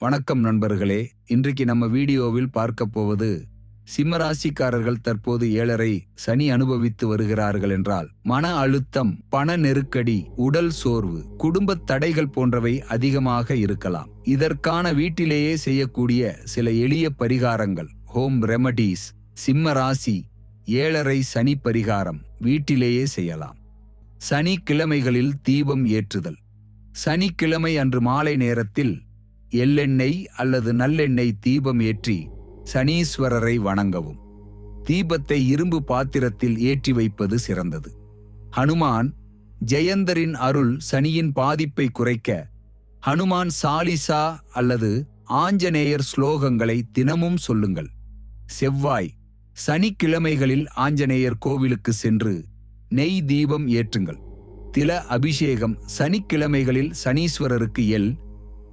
வணக்கம் நண்பர்களே. இன்றைக்கு நம்ம வீடியோவில் பார்க்க போவது சிம்மராசிக்காரர்கள் தற்போது ஏழரை சனி அனுபவித்து வருகிறார்கள் என்றால் மன அழுத்தம் பண நெருக்கடி உடல் சோர்வு குடும்ப தடைகள் போன்றவை அதிகமாக இருக்கலாம். இதற்கான வீட்டிலேயே செய்யக்கூடிய சில எளிய பரிகாரங்கள் ஹோம் ரெமடிஸ் சிம்ம ராசி ஏழரை சனி பரிகாரம் வீட்டிலேயே செய்யலாம். சனிக்கிழமைகளில் தீபம் ஏற்றுதல். சனிக்கிழமை அன்று மாலை நேரத்தில் எள்ளெண்ணெய் அல்லது நல்லெண்ணெய் தீபம் ஏற்றி சனீஸ்வரரை வணங்கவும். தீபத்தை இரும்பு பாத்திரத்தில் ஏற்றி வைப்பது சிறந்தது. ஹனுமான் ஜெயந்தரின் அருள் சனியின் பாதிப்பை குறைக்க ஹனுமான் சாலிசா அல்லது ஆஞ்சநேயர் ஸ்லோகங்களை தினமும் சொல்லுங்கள். செவ்வாய் சனிக்கிழமைகளில் ஆஞ்சநேயர் கோவிலுக்கு சென்று நெய் தீபம் ஏற்றுங்கள். தில அபிஷேகம் சனிக்கிழமைகளில் சனீஸ்வரருக்கு எல்.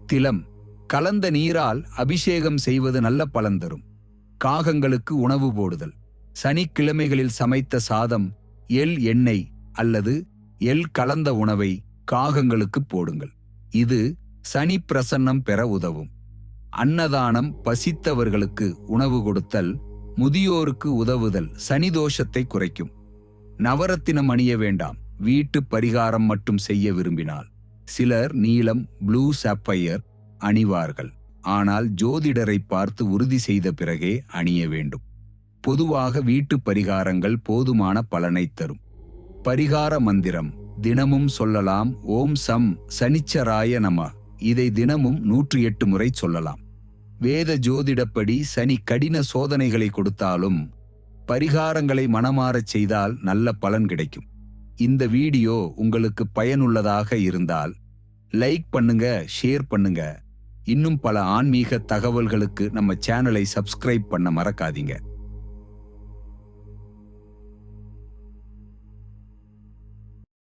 திலம். கலந்த நீரால் அபிஷேகம் செய்வது நல்ல பலன் தரும். காகங்களுக்கு உணவு போடுதல். சனிக்கிழமைகளில் சமைத்த சாதம் எல் எண்ணெய் அல்லது எள் கலந்த உணவை காகங்களுக்கு போடுங்கள். இது சனி பிரசன்னம் பெற உதவும். அன்னதானம் பசித்தவர்களுக்கு உணவு கொடுத்தல். முதியோருக்கு உதவுதல் சனி தோஷத்தை குறைக்கும். நவரத்தினம் அணிய வேண்டாம் வீட்டு பரிகாரம் மட்டும் செய்ய விரும்பினால். சிலர் நீலம் ப்ளூ சாப்பையர் அணிவார்கள் ஆனால் ஜோதிடரை பார்த்து உறுதி செய்த பிறகே அணிய வேண்டும். பொதுவாக வீட்டு பரிகாரங்கள் போதுமான பலனைத் தரும். பரிகார மந்திரம் தினமும் சொல்லலாம் ஓம் சம் சனிச்சராய நம இதை தினமும் நூற்றி எட்டு முறை சொல்லலாம். வேத ஜோதிடப்படி சனி கடின சோதனைகளை கொடுத்தாலும் பரிகாரங்களை மனமாறச் செய்தால் நல்ல பலன் கிடைக்கும். இந்த வீடியோ உங்களுக்கு பயனுள்ளதாக இருந்தால் லைக் பண்ணுங்க ஷேர் பண்ணுங்க. இன்னும் பல ஆன்மீக தகவல்களுக்கு நம்ம சேனலை சப்ஸ்கிரைப் பண்ண மறக்காதீங்க.